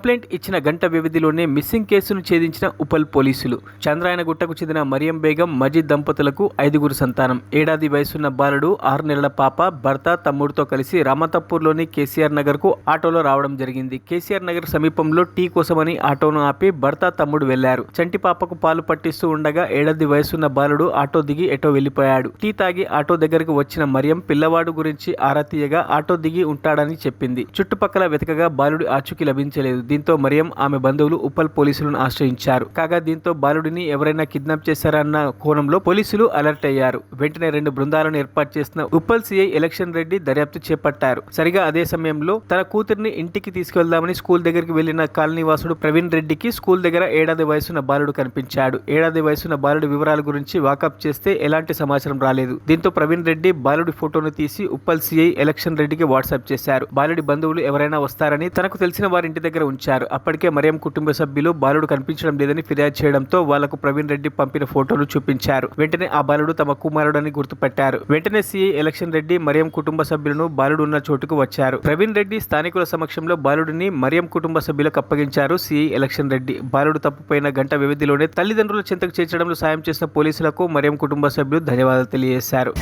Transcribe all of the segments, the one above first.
Complaint ఇచ్చిన గంట వ్యవధిలోనే మిస్సింగ్ కేసును ఛేదించిన ఉపల్ పోలీసులు. చంద్రాయనగుట్టకు చెందిన మరియం బేగం మజీద్ దంపతులకు ఐదుగురు సంతానం. ఏడాది వయసున్న బాలుడు ఆరు నెలల పాప భర్త తమ్ముడితో కలిసి రామతప్పూర్లోని కేసీఆర్ నగర్కు ఆటోలో రావడం జరిగింది. కేసీఆర్ నగర్ సమీపంలో టీ కోసమని ఆటోను ఆపి భర్త తమ్ముడు వెళ్ళారు. చంటి పాపకు పాలు పట్టిస్తూ ఉండగా ఏడాది వయసున్న బాలుడు ఆటో దిగి ఎటో వెళ్ళిపోయాడు టీ తాగి ఆటో దగ్గరకు వచ్చిన మరియం పిల్లవాడు గురించి ఆరా తీయగా ఆటో దిగి ఉంటాడని చెప్పింది. చుట్టుపక్కల వెతకగా బాలుడి ఆచూకీ లభించలేదు. దీంతో మరియం ఆమె బంధువులు ఉప్పల్ పోలీసులను ఆశ్రయించారు. కాగా దీంతో బాలుడిని ఎవరైనా కిడ్నాప్ చేశారన్న కోణంలో పోలీసులు అలర్ట్ అయ్యారు. వెంటనే రెండు బృందాలను ఏర్పాటు చేసిన ఉప్పల్ సిఐ ఎలక్షన్ రెడ్డి దర్యాప్తు చేపట్టారు. సరిగా అదే సమయంలో తన కూతురిని ఇంటికి తీసుకెళ్దామని స్కూల్ దగ్గరికి వెళ్ళిన కాలనీవాసుడు ప్రవీణ్ రెడ్డికి స్కూల్ దగ్గర ఏడాది వయసున్న బాలుడు కనిపించాడు. ఏడాది వయసున్న బాలుడి వివరాల గురించి వాకప్ చేస్తే ఎలాంటి సమాచారం రాలేదు. దీంతో ప్రవీణ్ రెడ్డి బాలుడి ఫోటోను తీసి ఉప్పల్ సిఐ ఎలక్షన్ రెడ్డికి వాట్సాప్ చేశారు. బాలుడి బంధువులు ఎవరైనా వస్తారని తనకు తెలిసిన వారి ఇంటి దగ్గర ఉంచారు. అప్పటికే మరియం కుటుంబ సభ్యులు బాలుడు కనిపించడం లేదని ఫిర్యాదు చేయడంతో వాళ్ళకు ప్రవీణ్ రెడ్డి పంపిన ఫోటోలు చూపించారు. వెంటనే ఆ బాలుడు తమ కుమారుడని గుర్తుపట్టారు. వెంటనే సీఐ ఎలక్షన్ రెడ్డి మరియం కుటుంబ సభ్యులను బాలుడు ఉన్న చోటుకు వచ్చారు. ప్రవీణ్ రెడ్డి స్థానికుల సమక్షంలో బాలుడిని మరియం కుటుంబ సభ్యులకు అప్పగించారు సీఐ ఎలక్షన్ రెడ్డి. బాలుడు తప్పుపోయిన గంట వ్యవధిలోనే తల్లిదండ్రుల చింతకు చేర్చడంలో సాయం చేసిన పోలీసులకు మరియం కుటుంబ సభ్యులు ధన్యవాదాలు తెలియజేశారు.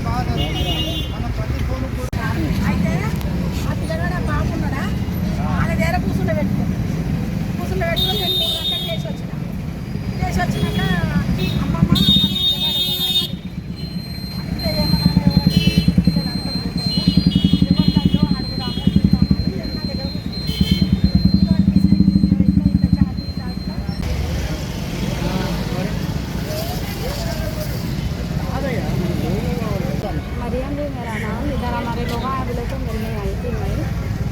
ఇంకోటి पांडे मेरा नाम इधर हमारे लोग आए बोले तो मिलने आई थी मैं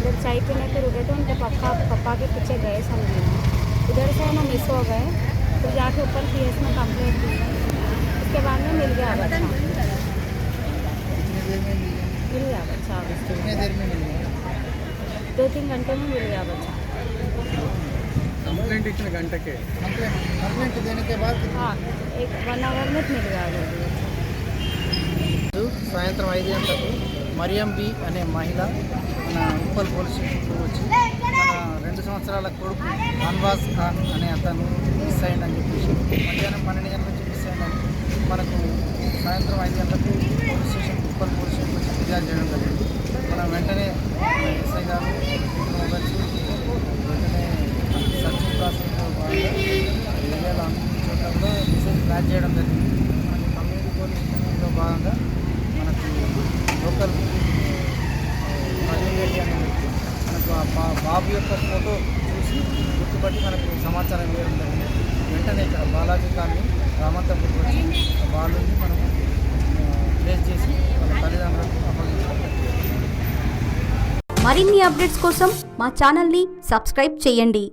जब चाय पीने के रुके तो उनके पापा पप्पा के पीछे गए समझे। इधर से हम मिस हो गए तो जाके ऊपर पी एस में कंप्लेंट की। उसके बाद में मिल गया बच्चा। मिल गया बच्चा दो तीन घंटे में मिल गया बच्चा। कंप्लेंट इतने घंटे के? कंप्लेंट देने के बाद हाँ एक वन आवर में मिल गया ఇప్పుడు సాయంత్రం ఐదు గంటలకు మరియం బి అనే మహిళ మన ఉప్పల్ పోలీస్ స్టేషన్కు వచ్చి తన రెండు సంవత్సరాల కొడుకు అన్వాజ్ ఖాన్ అనే అతను మిస్ అయ్యిందని చెప్పేసి మధ్యాహ్నం పన్నెండు గంటల నుంచి మిస్ అయిందని మనకు సాయంత్రం ఐదు గంటలకు police station Uppal police station వచ్చి ఫిర్యాదు చేయడం జరిగింది. మనం వెంటనే ఎస్ఐ గారు వచ్చి వెంటనే సర్చింగ్ ప్రాసెస్ ఏరియాలో అందించడంలో మిస్ కూడా మిస్సెస్ ట్రాక్ చేయడం జరిగింది. బాబు యొక్క ఫోటో చూసి గుర్తుపట్టి మనకు సమాచారం ఇవ్వడం జరిగింది. వెంటనే ఇక్కడ బాలాజీ కాలనీ రామంతపూర్ వచ్చి ఆ మనం ప్లేస్ చేసి వాళ్ళ తల్లిదండ్రులకు అప్పగించడం మరిన్ని అప్డేట్స్ కోసం మా ఛానల్ని సబ్స్క్రైబ్ చేయండి.